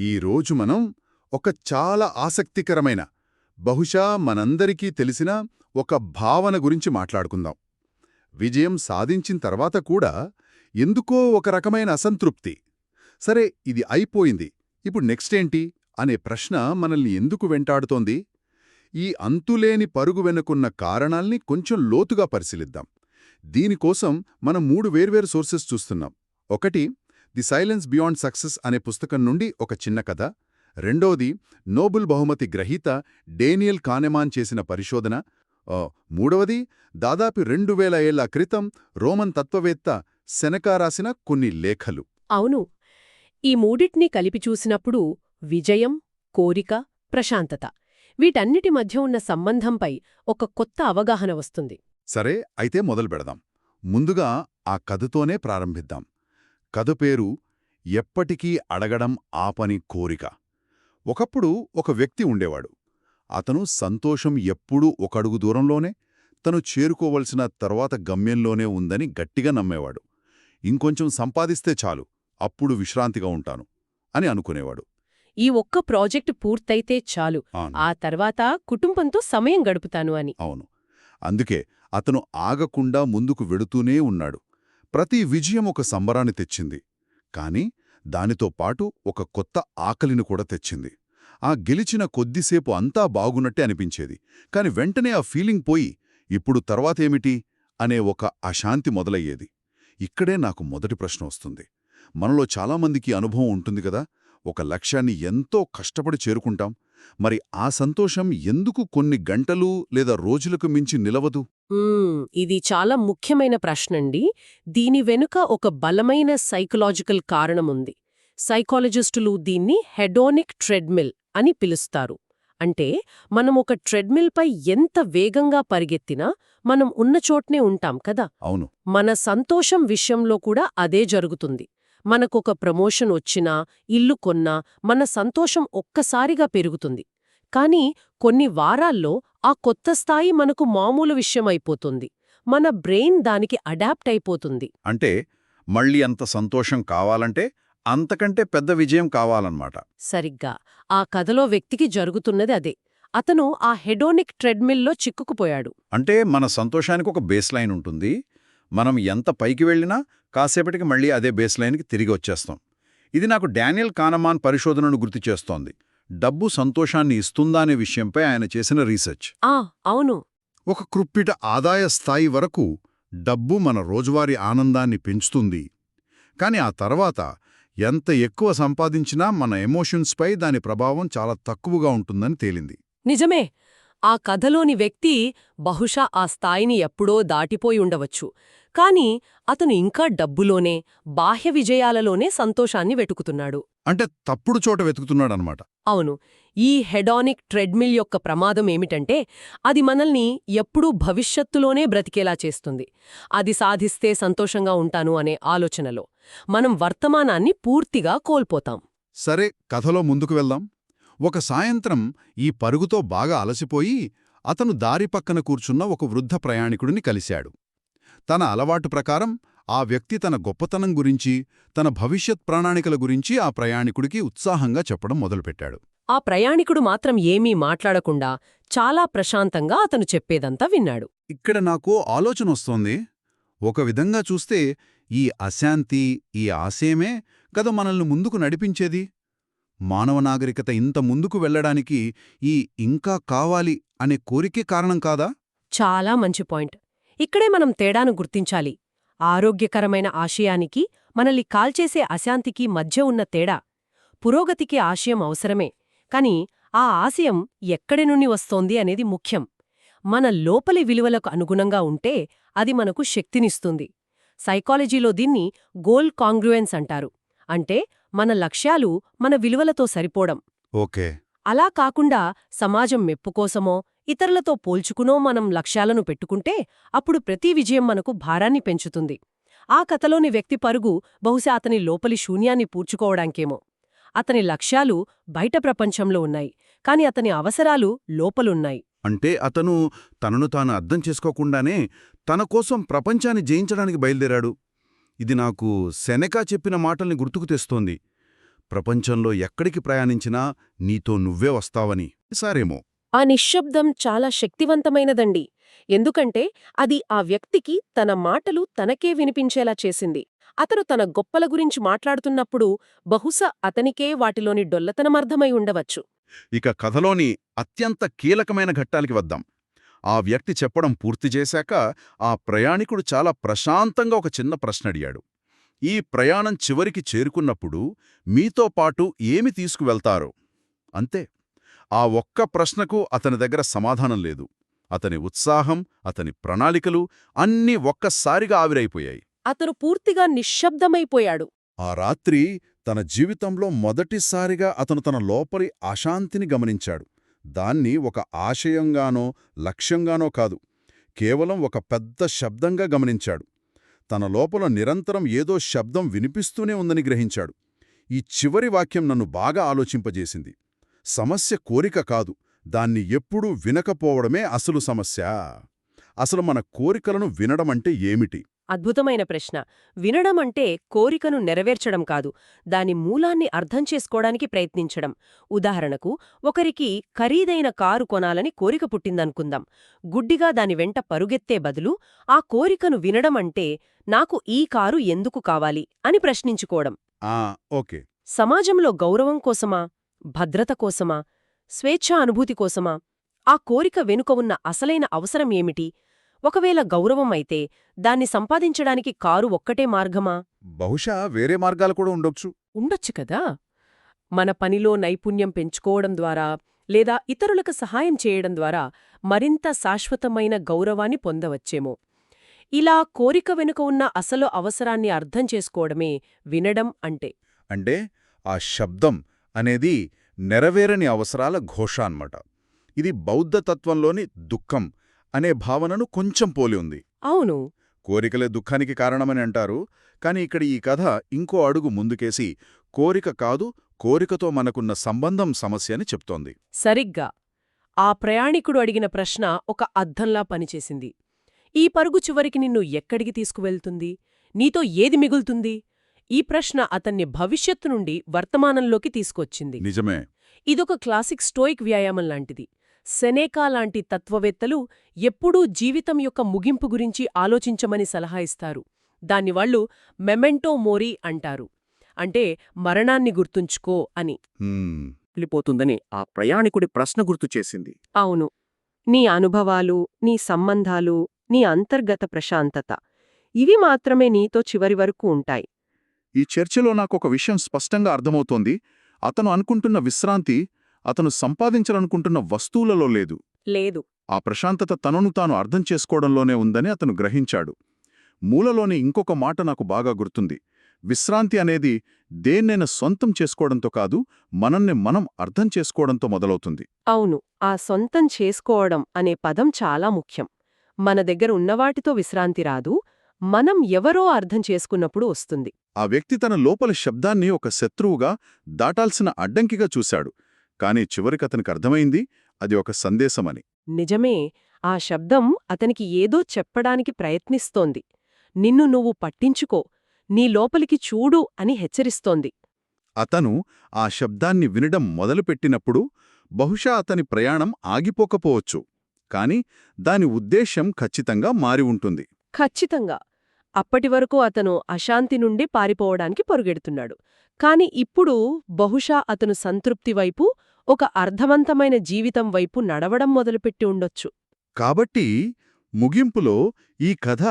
ఈరోజు మనం ఒక చాలా ఆసక్తికరమైన బహుశా మనందరికీ తెలిసిన ఒక భావన గురించి మాట్లాడుకుందాం. విజయం సాధించిన తర్వాత కూడా ఎందుకో ఒక రకమైన అసంతృప్తి. సరే ఇది అయిపోయింది. ఇప్పుడు నెక్స్ట్ ఏంటి? అనే ప్రశ్న మనల్ని ఎందుకు వెంటాడుతోంది? ఈ అంతులేని పరుగు వెనుకున్న కారణాల్ని కొంచెం లోతుగా పరిశీలిద్దాం. దీనికోసం మనం మూడు వేర్వేరు సోర్సెస్ చూస్తున్నాం. ఒకటి ది సైలెన్స్ బియాండ్ సక్సెస్ అనే పుస్తకం నుండి ఒక చిన్న కథ. రెండోది నోబుల్ బహుమతి గ్రహీత డేనియల్ కానెమాన్ చేసిన పరిశోధన. మూడవది దాదాపు రెండు వేల ఏళ్ళ క్రితం రోమన్ తత్వవేత్త సెనకా రాసిన కొన్ని లేఖలు. అవును ఈ మూడిటిని కలిపి చూసినప్పుడు విజయం కోరిక ప్రశాంతత వీటన్నిటి మధ్య ఉన్న సంబంధంపై ఒక కొత్త అవగాహన వస్తుంది. సరే అయితే మొదలు పెడదాం. ముందుగా ఆ కథతోనే ప్రారంభిద్దాం. కథ పేరు ఎప్పటికీ అడగడం ఆపని కోరిక. ఒకప్పుడు ఒక వ్యక్తి ఉండేవాడు. అతను సంతోషం ఎప్పుడూ ఒక అడుగు దూరంలోనే తను చేరుకోవలసిన తర్వాత గమ్యంలోనే ఉందని గట్టిగా నమ్మేవాడు. ఇంకొంచెం సంపాదిస్తే చాలు అప్పుడు విశ్రాంతిగా ఉంటాను అని అనుకునేవాడు. ఈ ఒక్క ప్రాజెక్టు పూర్తయితే చాలు. ఆ తర్వాత కుటుంబంతో సమయం గడుపుతాను అని. అవును. అందుకే అతను ఆగకుండా ముందుకు వెడుతూనే ఉన్నాడు. ప్రతి విజయం ఒక సంబరాన్ని తెచ్చింది. కాని దానితో పాటు ఒక కొత్త ఆకలిని కూడా తెచ్చింది. ఆ గెలిచిన కొద్దిసేపు అంతా బాగున్నట్టే అనిపించేది. కాని వెంటనే ఆ ఫీలింగ్ పోయి ఇప్పుడు తర్వాతేమిటి అనే ఒక అశాంతి మొదలయ్యేది. ఇక్కడే నాకు మొదటి ప్రశ్న వస్తుంది. మనలో చాలామందికి అనుభవం ఉంటుంది కదా? ఒక లక్ష్యాన్ని ఎంతో కష్టపడి చేరుకుంటాం. మరి ఆ సంతోషం ఎందుకు కొన్ని గంటలు లేదా రోజులకు మించి నిలవదు? ఇది చాలా ముఖ్యమైన ప్రశ్నండి. దీని వెనుక ఒక బలమైన సైకలాజికల్ కారణముంది. సైకాలజిస్టులు దీన్ని హెడోనిక్ ట్రెడ్మిల్ అని పిలుస్తారు. అంటే మనం ఒక ట్రెడ్మిల్పై ఎంత వేగంగా పరిగెత్తినా మనం ఉన్న చోట్నే ఉంటాం కదా? అవును. మన సంతోషం విషయంలో కూడా అదే జరుగుతుంది. మనకొక ప్రమోషన్ వచ్చినా ఇల్లు కొన్నా మన సంతోషం ఒక్కసారిగా పెరుగుతుంది. కానీ కొన్ని వారాల్లో ఆ కొత్త స్థాయి మనకు మామూలు విషయమైపోతుంది. మన బ్రెయిన్ దానికి అడాప్ట్ అయిపోతుంది. అంటే మళ్ళీ అంత సంతోషం కావాలంటే అంతకంటే పెద్ద విజయం కావాలన్నమాట. సరిగ్గా. ఆ కథలో వ్యక్తికి జరుగుతున్నది అదే. అతను ఆ హెడోనిక్ ట్రెడ్మిల్లో చిక్కుకుపోయాడు. అంటే మన సంతోషానికి ఒక బేస్ లైన్ ఉంటుంది. మనం ఎంత పైకి వెళ్ళినా కాసేపటికి మళ్ళీ అదే బేస్ లైన్కి తిరిగి వచ్చేస్తాం. ఇది నాకు డానియల్ కానమాన్ పరిశోధనను గుర్తు చేస్తోంది. డబ్బు సంతోషాన్ని ఇస్తుందా అనే విషయంపై ఆయన చేసిన రీసెర్చ్. ఆ అవును. ఒక కృప్పిట ఆదాయ స్థాయి వరకు డబ్బు మన రోజువారీ ఆనందాన్ని పెంచుతుంది. కాని ఆ తర్వాత ఎంత ఎక్కువ సంపాదించినా మన ఎమోషన్స్పై దాని ప్రభావం చాలా తక్కువగా ఉంటుందని తేలింది. నిజమే. ఆ కథలోని వ్యక్తి బహుశా ఆ స్థాయిని ఎప్పుడో దాటిపోయి ఉండవచ్చు. కాని అతను ఇంకా డబ్బులోనే బాహ్య విజయాలలోనే సంతోషాన్ని వెతుకుతున్నాడు. అంటే తప్పుడు చోట వెతుకుతున్నాడనమాట. అవును. ఈ హెడానిక్ ట్రెడ్మిల్ యొక్క ప్రమాదం ఏమిటంటే అది మనల్ని ఎప్పుడూ భవిష్యత్తులోనే బ్రతికేలా చేస్తుంది. అది సాధిస్తే సంతోషంగా ఉంటాను అనే ఆలోచనలో. మనం వర్తమానాన్ని పూర్తిగా కోల్పోతాం. సరే కథలో ముందుకు వెళ్దాం. ఒక సాయంత్రం ఈ పరుగుతో బాగా అలసిపోయి అతను దారి పక్కన కూర్చున్న ఒక వృద్ధ ప్రయాణికుడిని కలిశాడు. తన అలవాటు ప్రకారం ఆ వ్యక్తి తన గొప్పతనం గురించి తన భవిష్యత్ ప్రణాళికల గురించి ఆ ప్రయాణికుడికి ఉత్సాహంగా చెప్పడం మొదలుపెట్టాడు. ఆ ప్రయాణికుడు మాత్రం ఏమీ మాట్లాడకుండా చాలా ప్రశాంతంగా అతను చెప్పేదంతా విన్నాడు. ఇక్కడ నాకు ఆలోచన వస్తోంది. ఒక విధంగా చూస్తే ఈ అశాంతి ఈ ఆశయమే కదా మనల్ని ముందుకు నడిపించేది? మానవ నాగరికత ఇంత ముందుకు వెళ్ళడానికి ఈ ఇంకా కావాలి అనే కోరికే కారణం కాదా? చాలా మంచి పాయింట్. ఇక్కడే మనం తేడాను గుర్తించాలి. ఆరోగ్యకరమైన ఆశయానికి మనల్ని కాల్చేసే అశాంతికి మధ్య ఉన్న తేడా. పురోగతికి ఆశయం అవసరమే. కాని ఆ ఆశయం ఎక్కడి నుండి వస్తోంది అనేది ముఖ్యం. మన లోపలి విలువలకు అనుగుణంగా ఉంటే అది మనకు శక్తినిస్తుంది. సైకాలజీలో దీన్ని గోల్ కాంగ్రుయెన్స్ అంటారు. అంటే మన లక్ష్యాలు మన విలువలతో సరిపోవడం ఓకే. అలా కాకుండా సమాజం మెప్పుకోసమో ఇతరులతో పోల్చుకునో మనం లక్ష్యాలను పెట్టుకుంటే అప్పుడు ప్రతి విజయం మనకు భారాన్ని పెంచుతుంది. ఆ కథలోని వ్యక్తి పరుగు బహుశా అతని లోపలి శూన్యాన్ని పూడ్చుకోవడానికేమో. అతని లక్ష్యాలు బయట ప్రపంచంలో ఉన్నాయి కాని అతని అవసరాలు లోపలున్నాయి. అంటే అతను తనను తాను అర్థం చేసుకోకుండానే తన కోసం ప్రపంచాన్ని జయించడానికి బయలుదేరాడు. ఇది నాకు సెనెకా చెప్పిన మాటల్ని గుర్తుకు తెస్తోంది. ప్రపంచంలో ఎక్కడికి ప్రయాణించినా నీతో నువ్వే వస్తావని. సారేమో. ఆ నిశ్శబ్దం చాలా శక్తివంతమైనదండి. ఎందుకంటే అది ఆ వ్యక్తికి తన మాటలు తనకే వినిపించేలా చేసింది. అతను తన గొప్పల గురించి మాట్లాడుతున్నప్పుడు బహుశా అతనికే వాటిలోని డొల్లతనమర్థమై ఉండవచ్చు. ఇక కథలోని అత్యంత కీలకమైన ఘట్టాలకి వద్దాం. ఆ వ్యక్తి చెప్పడం పూర్తి చేశాక ఆ ప్రయాణికుడు చాలా ప్రశాంతంగా ఒక చిన్న ప్రశ్న అడిగాడు. ఈ ప్రయాణం చివరికి చేరుకున్నప్పుడు మీతో పాటు ఏమి తీసుకువెళ్తారు? అంతే. ఆ ఒక్క ప్రశ్నకు అతని దగ్గర సమాధానం లేదు. అతని ఉత్సాహం అతని ప్రణాళికలు అన్నీ ఒక్కసారిగా ఆవిరైపోయాయి. అతను పూర్తిగా నిశ్శబ్దమైపోయాడు. ఆ రాత్రి తన జీవితంలో మొదటిసారిగా అతను తన లోపలి అశాంతిని గమనించాడు. దాన్ని ఒక ఆశయంగానో లక్ష్యంగానో కాదు కేవలం ఒక పెద్ద శబ్దంగా గమనించాడు. తన లోపల నిరంతరం ఏదో శబ్దం వినిపిస్తూనే ఉందని గ్రహించాడు. ఈ చివరి వాక్యం నన్ను బాగా ఆలోచింపజేసింది. సమస్య కోరిక కాదు దాన్ని ఎప్పుడూ వినకపోవడమే అసలు సమస్య. అసలు మన కోరికలను వినడమంటే ఏమిటి? అద్భుతమైన ప్రశ్న. వినడం అంటే కోరికను నెరవేర్చడం కాదు దాని మూలాన్ని అర్థం చేసుకోవడానికి ప్రయత్నించడం. ఉదాహరణకు ఒకరికి ఖరీదైన కారు కొనాలని కోరిక పుట్టిందనుకుందాం. గుడ్డిగా దాని వెంట పరుగెత్తే బదులు ఆ కోరికను వినడం అంటే నాకు ఈ కారు ఎందుకు కావాలి అని ప్రశ్నించుకోవడం. ఓకే. సమాజంలో గౌరవం కోసమా? భద్రత కోసమా? స్వేచ్ఛా అనుభూతి కోసమా? ఆ కోరిక వెనుక ఉన్న అసలైన అవసరం ఏమిటి? ఒకవేళ గౌరవం అయితే దాన్ని సంపాదించడానికి కారు ఒక్కటే మార్గమా? బహుశా వేరే మార్గాలు కూడా ఉండొచ్చు. ఉండొచ్చు కదా? మన పనిలో నైపుణ్యం పెంచుకోవడం ద్వారా లేదా ఇతరులకు సహాయం చేయడం ద్వారా మరింత శాశ్వతమైన గౌరవాన్ని పొందవచ్చేమో. ఇలా కోరిక వెనుక ఉన్న అసలు అవసరాన్ని అర్థం చేసుకోవడమే వినడం అంటే. అంటే ఆ శబ్దం అనేది నెరవేరని అవసరాల ఘోష అన్నమాట. ఇది బౌద్ధ తత్వంలోని దుఃఖం అనే భావనను కొంచెం పోలి ఉంది. అవును. కోరికలే దుఃఖానికి కారణమని అంటారు కాని ఇక్కడ ఈ కథ ఇంకో అడుగు ముందుకేసి కోరిక కాదు కోరికతో మనకున్న సంబంధం సమస్య అని చెప్తోంది. సరిగ్గా. ఆ ప్రయాణికుడు అడిగిన ప్రశ్న ఒక అద్దంలా పనిచేసింది. ఈ పరుగు చివరికి నిన్ను ఎక్కడికి తీసుకువెళ్తుంది? నీతో ఏది మిగులుతుంది? ఈ ప్రశ్న అతన్ని భవిష్యత్తు నుండి వర్తమానంలోకి తీసుకొచ్చింది. నిజమే. ఇదొక క్లాసిక్ స్టోయిక్ వ్యాయామం లాంటిది. సెనేకా లాంటి తత్వవేత్తలు ఎప్పుడూ జీవితం యొక్క ముగింపు గురించి ఆలోచించమని సలహా ఇస్తారు. దాన్ని వాళ్ళు మెమెంటో మోరీ అంటారు. అంటే మరణాన్ని గుర్తుంచుకో అని. వెళ్ళిపోతుందని ఆ ప్రయాణికుడి ప్రశ్న గుర్తు చేసింది. అవును. నీ అనుభవాలు నీ సంబంధాలు నీ అంతర్గత ప్రశాంతత ఇవి మాత్రమే నీతో చివరి వరకు ఉంటాయి. ఈ చర్చలో నాకొక విషయం స్పష్టంగా అర్థమవుతోంది. అతను అనుకుంటున్న విశ్రాంతి అతను సంపాదించాలనుకుంటున్న వస్తువులలో లేదు. లేదు. ఆ ప్రశాంతత తనను తాను అర్థం చేసుకోవడంలోనే ఉందని అతను గ్రహించాడు. మూలలోని ఇంకొక మాట నాకు బాగా గుర్తుంది. విశ్రాంతి అనేది దేన్నైనా సొంతం చేసుకోవడంతో కాదు మనల్ని మనం అర్థం చేసుకోవడంతో మొదలవుతుంది. అవును ఆ సొంతం చేసుకోవడం అనే పదం చాలా ముఖ్యం. మన దగ్గర ఉన్నవాటితో విశ్రాంతి రాదు మనం ఎవరో అర్థం చేసుకున్నప్పుడు వస్తుంది. ఆ వ్యక్తి తన లోపల శబ్దాన్ని ఒక శత్రువుగా దాటాల్సిన అడ్డంకిగా చూశాడు. కాని చివరికతనికి అర్థమైంది అది ఒక సందేశమని. నిజమే ఆ శబ్దం అతనికి ఏదో చెప్పడానికి ప్రయత్నిస్తోంది. నిన్ను నువ్వు పట్టించుకో నీ లోపలికి చూడు అని హెచ్చరిస్తోంది. అతను ఆ శబ్దాన్ని వినడం మొదలుపెట్టినప్పుడు బహుశా అతని ప్రయాణం ఆగిపోకపోవచ్చు కాని దాని ఉద్దేశ్యం ఖచ్చితంగా మారి ఉంటుంది. ఖచ్చితంగా. అప్పటివరకు అతను అశాంతి నుండి పారిపోవడానికి పరుగెడుతున్నాడు. కాని ఇప్పుడు బహుశా అతను సంతృప్తి వైపు ఒక అర్థవంతమైన జీవితం వైపు నడవడం మొదలుపెట్టి ఉండొచ్చు. కాబట్టి ముగింపులో ఈ కథ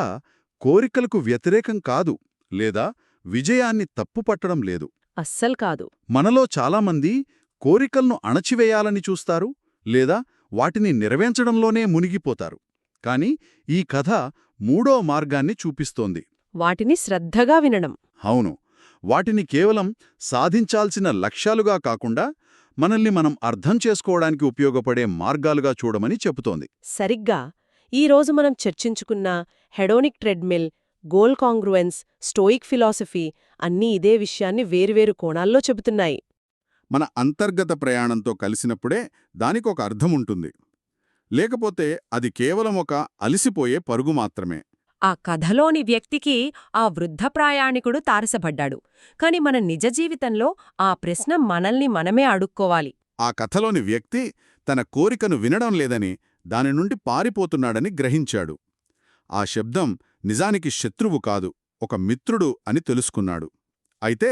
కోరికలకు వ్యతిరేకం కాదు లేదా విజయాన్ని తప్పుపట్టడం లేదు. అస్సలు కాదు. మనలో చాలామంది కోరికలను అణచివేయాలని చూస్తారు లేదా వాటిని నెరవేర్చడంలోనే మునిగిపోతారు. కాని ఈ కథ మూడో మార్గాన్ని చూపిస్తోంది. వాటిని శ్రద్ధగా వినడం. అవును. వాటిని కేవలం సాధించాల్సిన లక్ష్యాలుగా కాకుండా మనల్ని మనం అర్థం చేసుకోవడానికి ఉపయోగపడే మార్గాలుగా చూడమని చెబుతోంది. సరిగ్గా. ఈరోజు మనం చర్చించుకున్న hedonic treadmill goal congruence stoic philosophy అన్నీ ఇదే విషయాన్ని వేర్వేరు కోణాల్లో చెబుతున్నాయి. మన అంతర్గత ప్రయాణంతో కలిసినప్పుడే దానికొక అర్థం ఉంటుంది లేకపోతే అది కేవలం ఒక అలిసిపోయే పరుగు మాత్రమే. ఆ కథలోని వ్యక్తికి ఆ వృద్ధ ప్రయాణికుడు తారసపడ్డాడు. కాని మన నిజ జీవితంలో ఆ ప్రశ్న మనల్ని మనమే అడుక్కోవాలి. ఆ కథలోని వ్యక్తి తన కోరికను వినడం లేదని దాని నుండి పారిపోతున్నాడని గ్రహించాడు. ఆ శబ్దం నిజానికి శత్రువు కాదు ఒక మిత్రుడు అని తెలుసుకున్నాడు. అయితే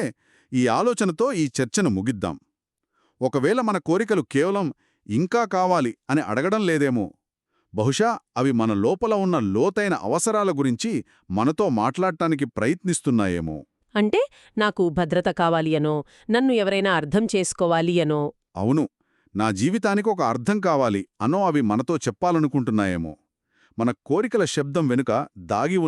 ఈ ఆలోచనతో ఈ చర్చను ముగిద్దాం. ఒకవేళ మన కోరికలు కేవలం ఇంకా కావాలి అని అడగడం లేదేమో బహుశా అవి మన లోపల ఉన్న లోతైన అవసరాల గురించి మనతో మాట్లాడటానికి ప్రయత్నిస్తున్నాయేమో. అంటే నాకు భద్రత కావాలి అనో నన్ను ఎవరైనా అర్థం చేసుకోవాలి అనో. అవును నా జీవితానికి ఒక అర్థం కావాలి అనో అవి మనతో చెప్పాలనుకుంటున్నాయేమో. మన కోరికల శబ్దం వెనుక దాగి